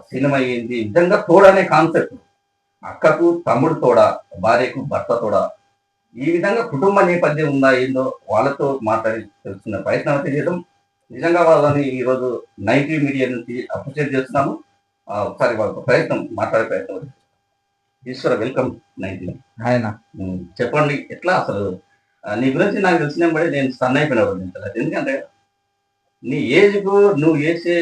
Cinema ఏంటి నిజంగా తోడ అనే కాన్సెప్ట్. అక్కకు తమ్ముడు తోడ భార్యకు భర్త తోడ. ఈ విధంగా కుటుంబ నేపథ్యం ఉందా ఏందో వాళ్ళతో మాట్లాడి తెలుసుకునే ప్రయత్నం అయితే చేయడం. నిజంగా వాళ్ళని ఈరోజు నైన్టీ మీడియా నుంచి అప్రిషియేట్ చేస్తున్నాము. ఒకసారి వాళ్ళతో ప్రయత్నం మాట్లాడే ప్రయత్నం. Eshwara welcome ninety. ఆయన. చెప్పండి ఎట్లా అసలు? నీ గురించి నాకు తెలిసిన బట్టి నేను స్టన్ అయిపోయినా ఎందుకంటే నీ ఏజ్కు నువ్వు చేసే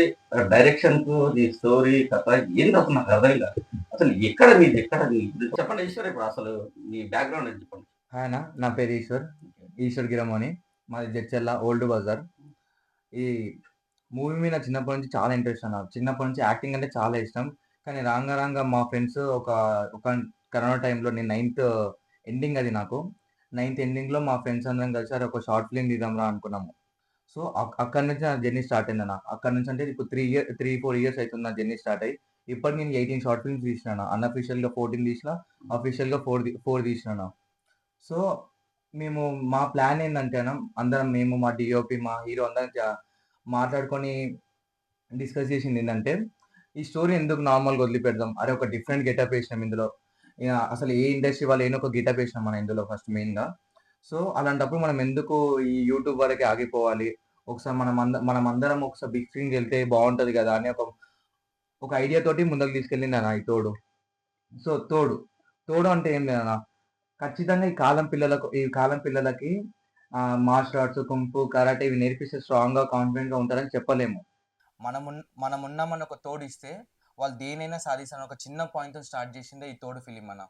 డైరెక్షన్కు నీ స్టోరీ కథ ఏంది అసలు నాకు అర్థం కాదు. అసలు ఎక్కడ మీది ఎక్కడ చెప్పండి ఈశ్వర్ ఇప్పుడు అసలు మీ బ్యాక్గ్రౌండ్ ఏంటి చెప్పండి. ఆయన నా పేరు ఈశ్వర్ ఈశ్వర్ గిరమోని మాది జడ్చెల్ల ఓల్డ్ బజార్. ఈ మూవీ మీద చిన్నప్పటి నుంచి చాలా ఇంట్రెస్ట్ అన్న చిన్నప్పటి నుంచి యాక్టింగ్ అంటే చాలా ఇష్టం. కానీ రాంగ రాంగ మా ఫ్రెండ్స్ ఒక ఒక కరోనా టైంలో నేను నైన్త్ ఎండింగ్ అది నాకు. నైన్త్ ఎండింగ్లో మా ఫ్రెండ్స్ అందరం కలిసి ఒక షార్ట్ ఫిల్మ్ తీద్దాంరా అనుకున్నాము. సో అక్కడి నుంచి నా జర్నీ స్టార్ట్ అయింది అన్న. అక్కడ నుంచి అంటే ఇప్పుడు three year three four years అవుతుంది నా జర్నీ స్టార్ట్ అయ్యి. ఇప్పటి నేను ఎయిటీన్ షార్ట్ ఫిల్మ్స్ తీసినా అన్అఫీషియల్గా ఫోర్టీన్ తీసిన అఫీషియల్గా ఫోర్ ఫోర్ తీసినాను సో మేము మా ప్లాన్ ఏంటంటే అందరం మేము మా డిఓపి మా హీరో అందరం మాట్లాడుకొని డిస్కస్ చేసింది ఏంటంటే ఈ స్టోరీ ఎందుకు నార్మల్గా వదిలిపెడదాం? అరే ఒక డిఫరెంట్ గెటప్ వేసినాం ఇందులో. అసలు ఏ ఇండస్ట్రీ వాళ్ళు ఏదో ఒక గెటప్ వేసినాం మనం ఇందులో ఫస్ట్ మెయిన్గా. సో అలాంటప్పుడు మనం ఎందుకు ఈ యూట్యూబ్ వరకే ఆగిపోవాలి? ఒకసారి మనం అంద మనం అందరం ఒకసారి బిగ్ స్క్రీన్కి వెళ్తే బాగుంటుంది కదా అని ఒక ఒక ఐడియా తోటి ముందుకు తీసుకెళ్ళింది అన్న ఈ తోడు. సో తోడు. తోడు అంటే ఏం లేదన్నా ఖచ్చితంగా ఈ కాలం పిల్లలకు ఈ కాలం పిల్లలకి మార్షల్ ఆర్ట్స్ కుంపు కరాటే ఇవి నేర్పిస్తే స్ట్రాంగ్గా కాన్ఫిడెంట్గా ఉంటారని చెప్పలేము. మనం మనం ఉన్నామని ఒక తోడు ఇస్తే వాళ్ళు దేనైనా సాధిస్తారని ఒక చిన్న పాయింట్తో స్టార్ట్ చేసిందే ఈ తోడు ఫిలిం అన్న.